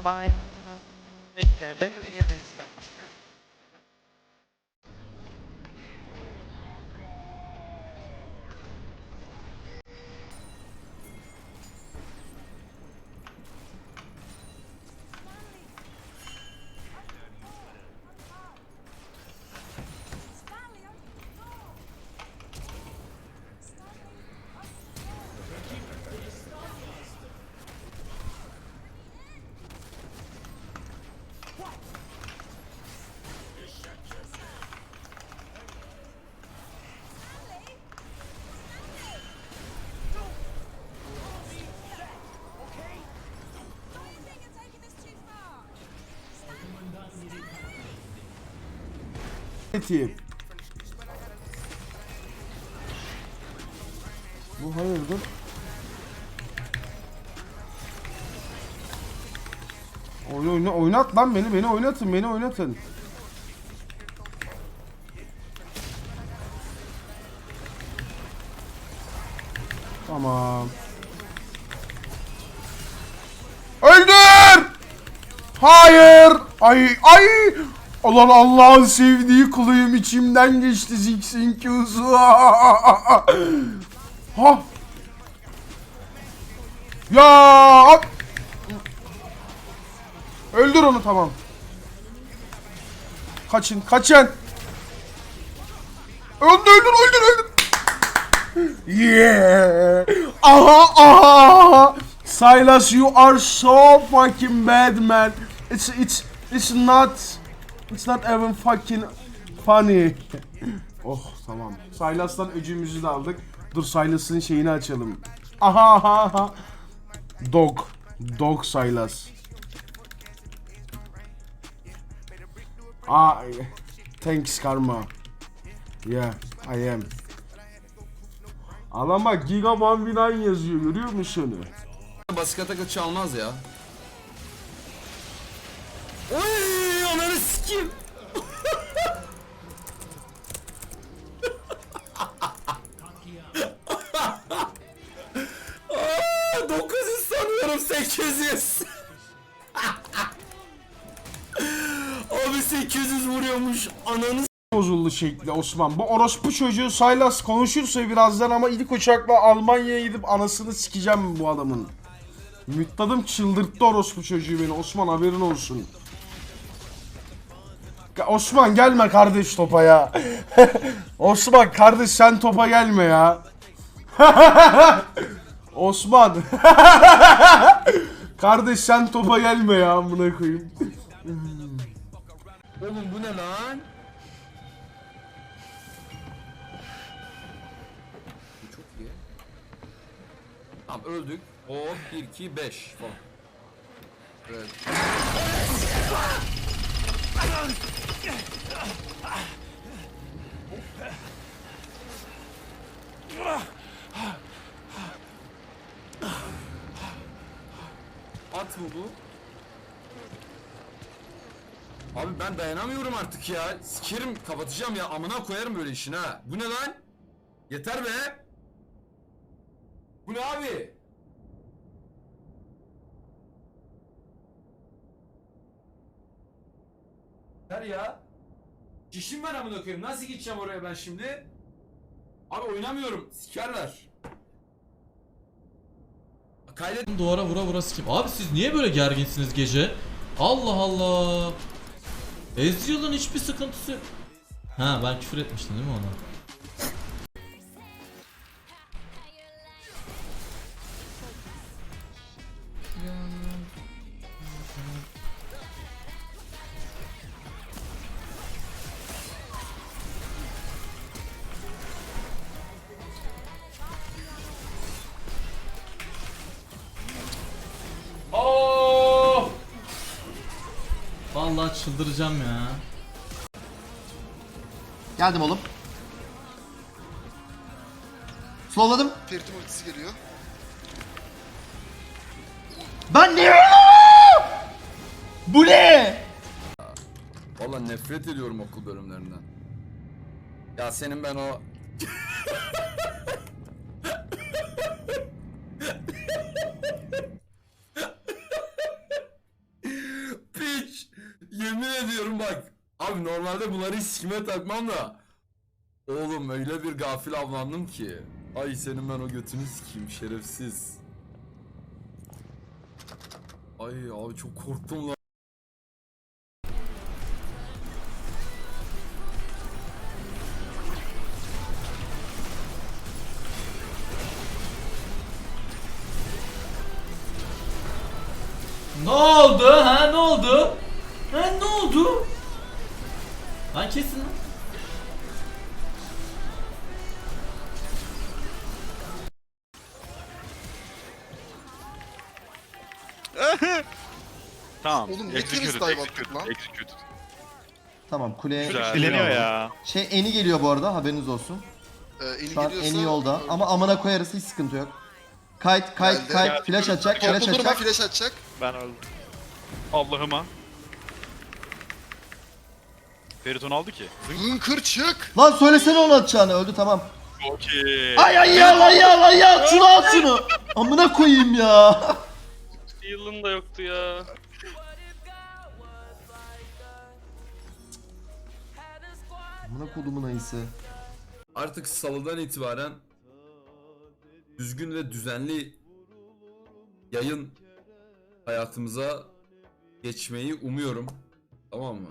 Bye. Etiyim. Bu hayırdır? Oyna, oyna, oynat lan beni, beni oynatın, beni oynatın. Tamam. Öldür! Hayır! Ay ay! Ulan Allah'ın sevdiği kuluyum içimden geçti Ziggs'in Q'su. Ha! Ya! Öldür onu tamam. Kaçın, kaçın. Öldür, öldür, öldür, öldür. Yeah! Aha, aha! Silas, you are so fucking bad, man. It's, it's, it's not, it's not even fucking funny. oh, tamam. Silas'tan öcümüzü de aldık. Dur Silas'ın şeyini açalım. Aha, aha, aha. Dog. Dog Silas. Ah, thanks karma. Yeah, I am. Adam bak Giga 1v9 yazıyor görüyor musun? Basit atak çalmaz ya. Oy sikim. Aa, 900 sanıyorum 800. Abi 800 vuruyormuş ananı bozuldu şekli Osman. Bu orospu çocuğu Silas konuşursa birazdan ama ilk uçakla Almanya'ya gidip anasını sikeceğim bu adamın. Müttadım çıldırttı orospu çocuğu beni. Osman haberin olsun. Osman gelme kardeş topa ya. Osman kardeş sen topa gelme ya. Osman. kardeş sen topa gelme ya amına koyayım. Oğlum bu ne lan? Bu çok iyi. Tamam öldük. Hop 1 2 5 falan. Evet. At mı bu? Abi ben dayanamıyorum artık ya. Sikerim kapatacağım ya. Amına koyarım böyle işin ha. Bu ne lan? Yeter be. Bu ne abi? Yeter ya. Şişim var amına koyayım. Nasıl gideceğim oraya ben şimdi? Abi oynamıyorum. Sikerler. Kaydet Duvara vura vura sikim. Abi siz niye böyle gerginsiniz gece? Allah Allah. Ezreal'ın hiçbir sıkıntısı. Ha ben küfür etmiştim değil mi ona? Vallahi çıldıracağım ya. Geldim oğlum. Slowladım. Ferit'in ultisi geliyor. Ben ne? Bu ne? Valla nefret ediyorum okul bölümlerinden. Ya senin ben o... Normalde bunları hiç kime takmam da. Oğlum öyle bir gafil avlandım ki. Ay senin ben o götünü sikeyim şerefsiz. Ay abi çok korktum lan. Ne oldu ha ne oldu? Ha ne oldu? Lan kesin lan. Tamam. Oğlum ne executed, keriz dive executed, attık lan? executed. Tamam kuleye Güzel. Dileniyor ya. Şey eni geliyor bu arada haberiniz olsun. Ee, eli Şu an geliyorsa... eni yolda ama amına koyarız hiç sıkıntı yok. Kite kite Geldi. kite flash atacak flash Toplu durma atacak. flash atacak. Ben öldüm. Allah'ıma. Feriton aldı ki. Hınkır çık. Lan söylesene onu atacağını öldü tamam. Okey. Ay ay ya lan ya lan ya şunu at şunu. Amına koyayım ya. Yılın da yoktu ya. Amına kodumun ayısı. Artık salıdan itibaren düzgün ve düzenli yayın hayatımıza geçmeyi umuyorum. Tamam mı?